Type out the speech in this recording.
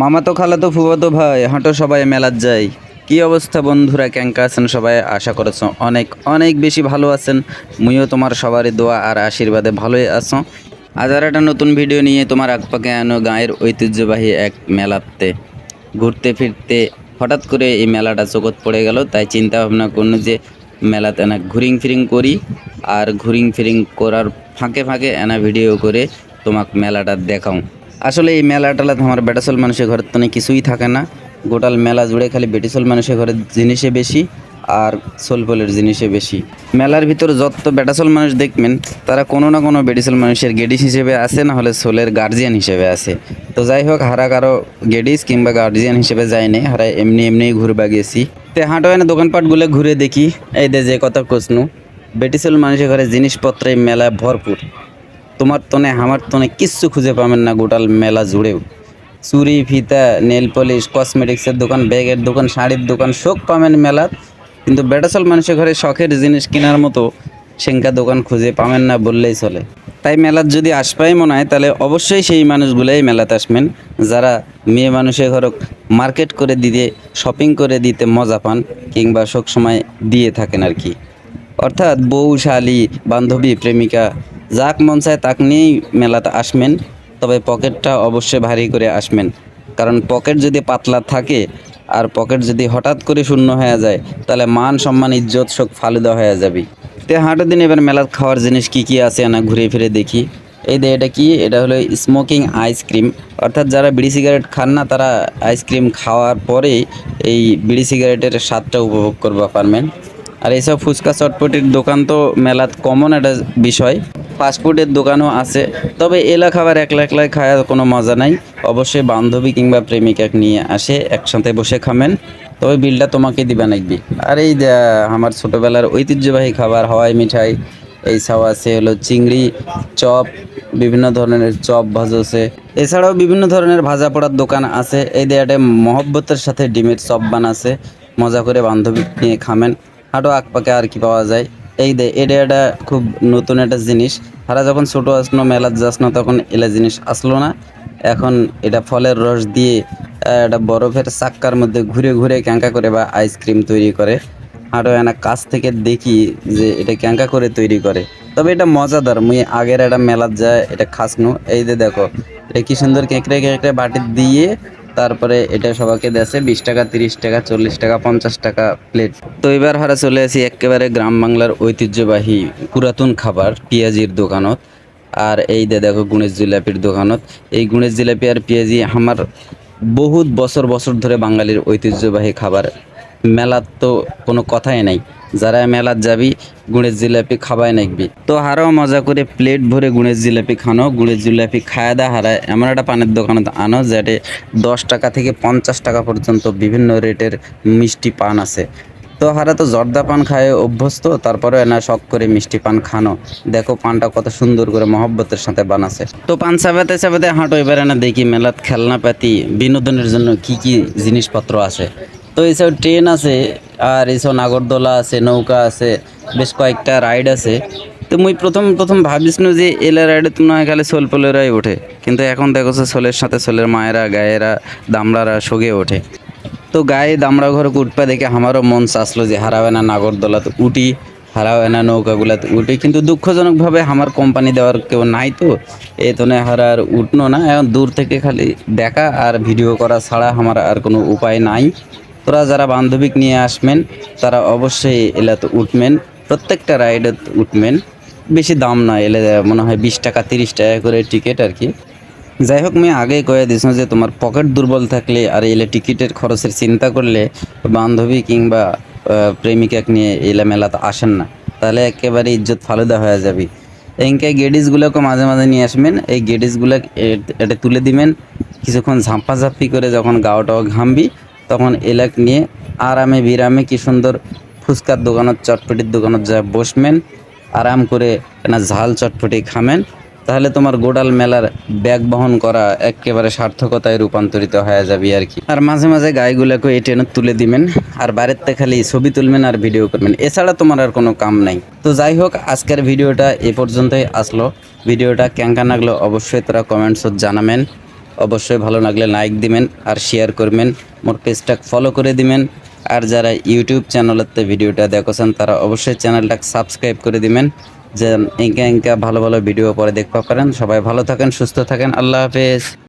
মামা তো খালা তো ফুফা তো ভাই, হাঁটো সবাই মেলার যাই। কি অবস্থা বন্ধুরা ক্যাঙ্কা আছেন সবাই? আশা করেছ অনেক অনেক বেশি ভালো আছেন। মুইও তোমার সবারই দোয়া আর আশীর্বাদে ভালোই আছো। আজ আর একটা নতুন ভিডিও নিয়ে তোমার আকপাকে আনো গাঁয়ের ঐতিহ্যবাহী এক মেলাতে। ঘুরতে ফিরতে হঠাৎ করে এই মেলাটা চোখত পড়ে গেল, তাই চিন্তা ভাবনা করল যে মেলাতে এনা ঘুরিং ফিরিং করি আর ঘুরিং ফিরিং করার ফাঁকে ফাঁকে এনা ভিডিও করে তোমাক মেলাটা দেখাও। আসলে এই মেলা মেলাটালা আমার বেটাসল মানুষের ঘরের তো কিছুই থাকে না। গোটাল মেলা জুড়ে খালি বেটিসল মানুষের ঘরের জিনিসে বেশি আর সোলপলের জিনিসে বেশি। মেলার ভিতর যত বেটাসল মানুষ দেখবেন, তারা কোনো না কোনো বেটিসল মানুষের গেডিস হিসেবে আছে না হলে সোলের গার্জিয়ান হিসেবে আছে তো যাই হোক, হারা কারও গেডিস কিংবা গার্জিয়ান হিসেবে যায়নি হারা এমনি এমনি ঘুরবা গেছি। তে হাঁটো এনে দোকানপাটগুলো ঘুরে দেখি, এই দে যে কথা কোসনু বেটিসল মানুষের ঘরে জিনিসপত্রে মেলায় ভরপুর। তোমার তনে, আমার তনে কিচ্ছু খুঁজে পাবেন না গোটাল মেলা জুড়েও চুরি, ফিতা, নেল পলিশ, কসমেটিক্সের দোকান, ব্যাগের দোকান, শাড়ির দোকান, শোক পাবেন মেলাত কিন্তু বেটাসল মানুষের ঘরে শখের জিনিস কেনার মতো সেঙ্কা দোকান খুঁজে পাবেন না বললেই চলে। তাই মেলার যদি আসপাই মনে হয়, তাহলে অবশ্যই সেই মানুষগুলোই মেলাতে আসবেন। যারা মেয়ে মানুষের ঘর মার্কেট করে দিতে, শপিং করে দিতে মজা পান, কিংবা সব সময় দিয়ে থাকেন আর কি। অর্থাৎ বউ, শালি, বান্ধবী, প্রেমিকা যাক মন চায় তাক নিয়েই মেলাতে আসবেন, তবে পকেটটা অবশ্যই ভারী করে আসবেন। কারণ পকেট যদি পাতলা থাকে আর পকেট যদি হঠাৎ করে শূন্য হয়ে যায়, তাহলে মান, সম্মান, ইজ্জত শোক ফালুদা হয়ে যাবে। তে হাঁটো দিন এবার মেলার খাওয়ার জিনিস কি কি আছে না ঘুরে ফিরে দেখি। এই দে, এটা কি? এটা হলো স্মোকিং আইসক্রিম। অর্থাৎ যারা বিড়ি সিগারেট খান না, তারা আইসক্রিম খাওয়ার পরেই এই বিড়ি সিগারেটের স্বাদটা উপভোগ করবা পারবেন আর এইসব ফুচকা চটপটির দোকান তো মেলাত কমন একটা বিষয়। ফাস্টফুডের দোকানও আছে। তবে এলা খাবার একলা একলা খাওয়ার কোনো মজা নাই। অবশ্যই বান্ধবী কিংবা প্রেমিকাকে নিয়ে আসে, একসাথে বসে খাবেন তবে বিলটা তোমাকে দিবা নাকবি আর এই আমার ছোটোবেলার ঐতিহ্যবাহী খাবার, হাওয়াই মিঠাই, এই সব আছে, হলো চিংড়ি, চপ, বিভিন্ন ধরনের চপ ভাজছে এছাড়াও বিভিন্ন ধরনের ভাজা পোড়ার দোকান আছে। এই দেয়াটে মহব্বতের সাথে ডিমের চপ বানাছে। মজা করে বান্ধবী নিয়ে খামেন। হাঁটো আকপাকে আর কি পাওয়া যায়। এই দে, এটা একটা খুব নতুন একটা জিনিস। তারা যখন ছোট আসলো মেলার যাস না, তখন এলা জিনিস আসলো না। এখন এটা ফলের রস দিয়ে একটা বরফের চাক্কার মধ্যে ঘুরে ঘুরে ক্যাঙ্কা করে বা আইসক্রিম তৈরি করে। আরও এনা কাছ থেকে দেখি যে এটা ক্যাঙ্কা করে তৈরি করে। তবে এটা মজাদার, মুই আগের একটা মেলার যায় এটা খাসনু। এই যে দেখো, এটা কি সুন্দর কেঁকড়ে কেঁকড়ে বাটি দিয়ে তারপরে এটা সবাইকে দেশে বিশ টাকা, তিরিশ টাকা, চল্লিশ টাকা, পঞ্চাশ টাকা প্লেট তো এবার হারা চলে আসি একেবারে গ্রাম বাংলার ঐতিহ্যবাহী পুরাতন খাবার, পেঁয়াজির দোকানত। আর এই দে দেখো গুণেশ জিলাপির দোকানত। এই গুণেশ জিলাপি আর পেঁয়াজি আমার বহুত বছর বছর ধরে বাঙালির ঐতিহ্যবাহী খাবার। মেলার তো কোনো কথাই নাই। যারা মেলার যাবি গুণের জিলাপি খাবাই নাকবি তো হারাও মজা করে, প্লেট ভরে গুণের জিলাপি খানো গুণের জিলাপি খায় দা হারায়। এমন একটা পানের দোকানত আনো, যেটে দশ টাকা থেকে পঞ্চাশ টাকা পর্যন্ত বিভিন্ন রেটের মিষ্টি পান আছে। তো হারা তো জর্দা পান খায় অভ্যস্ত তারপরে না শখ করে মিষ্টি পান খানো। দেখো পানটা কত সুন্দর করে মহব্বতের সাথে বানাছে। তো পান চাবাতে চাবাতে হাঁটো, এবারে না দেখি মেলাত খেলনাপাতি, বিনোদনের জন্য কি কি জিনিসপত্র আছে। তো এইসব ট্রেন আছে আর এইসব নাগরদোলা আছে, নৌকা আছে, বেশ কয়েকটা রাইড আছে। তো মুই প্রথম প্রথম ভাবিস যে এলা রাইডে তো নয় খালি সোল পোলেরাই ওঠে। কিন্তু এখন দেখো সোলের সাথে সোলের মায়েরা, গায়েরা, দামড়ারা সগে ওঠে। তো গায়ে দামড়া ঘরে উঠপা দেখে আমারও মন চাচ্লো যে হারাবে না নাগরদোলাতে উঠি, হারাবে না নৌকাগুলাতে উঠি। কিন্তু দুঃখজনকভাবে আমার কোম্পানি দেওয়ার কেউ নাই তো, এ তো হারার উঠনো না। এখন দূর থেকে খালি দেখা আর ভিডিও করা ছাড়া আমার আর কোনো উপায় নাই। তোরা যারা বান্ধবিক নিয়ে আসবেন, তারা অবশ্যই এলাতে উঠবেন, প্রত্যেকটা রাইডে উঠবেন। বেশি দাম না, এলে মনে হয় বিশ টাকা, তিরিশ টাকা করে টিকিট আর কি। যাই হোক, আমি আগেই কয়ে দিয়েছি যে তোমার পকেট দুর্বল থাকলে আর এলে টিকিটের খরচের চিন্তা করলে বান্ধবী কিংবা প্রেমিকাকে নিয়ে এলে মেলাতে আসেন না। তাহলে একেবারে ইজ্জত ফালুদা হয়ে যাবে। এঙ্কে গেডিসগুলোকে মাঝে মাঝে নিয়ে আসবেন, এই গেডিসগুলো এটা তুলে দিবেন। কিছুক্ষণ ঝাঁপাঝাঁপি করে যখন গাওটাও ঘামবি তখন এলাক নিয়ে আরামে বিরামে কি সুন্দর ফুচকার দোকানত, চটপটির দোকানত যা বসবেন, আরাম করে না ঝাল চটপটি খামেন তাহলে তোমার গোডাল মেলার ব্যাগ বহন করা একেবারে সার্থকতায় রূপান্তরিত হয়ে যাবে আর কি। আর মাঝে মাঝে গাইগুলোকে এই ট্রেনে তুলে দিবেন, আর বাড়িতে খালি ছবি তুলবেন আর ভিডিও করবেন, এছাড়া তোমার আর কোনো কাম নাই। তো যাই হোক, আজকের ভিডিওটা এ পর্যন্তই আসলো। ভিডিওটা ক্যাঙ্কা লাগল অবশ্যই তোরা কমেন্টস জানাবেন, অবশ্যই ভালো লাগলে লাইক দিবেন আর শেয়ার করবেন। মোর পেজটা ফলো করে দিবেন। আর যারা ইউটিউব চ্যানেলেতে ভিডিওটা দেখছেন, তারা অবশ্যই চ্যানেলটা সাবস্ক্রাইব করে দিবেন। যেন এঁকে এঁকে ভালো ভালো ভিডিও পরে দেখতে পারেন। সবাই ভালো থাকেন, সুস্থ থাকেন। আল্লাহ হাফেজ।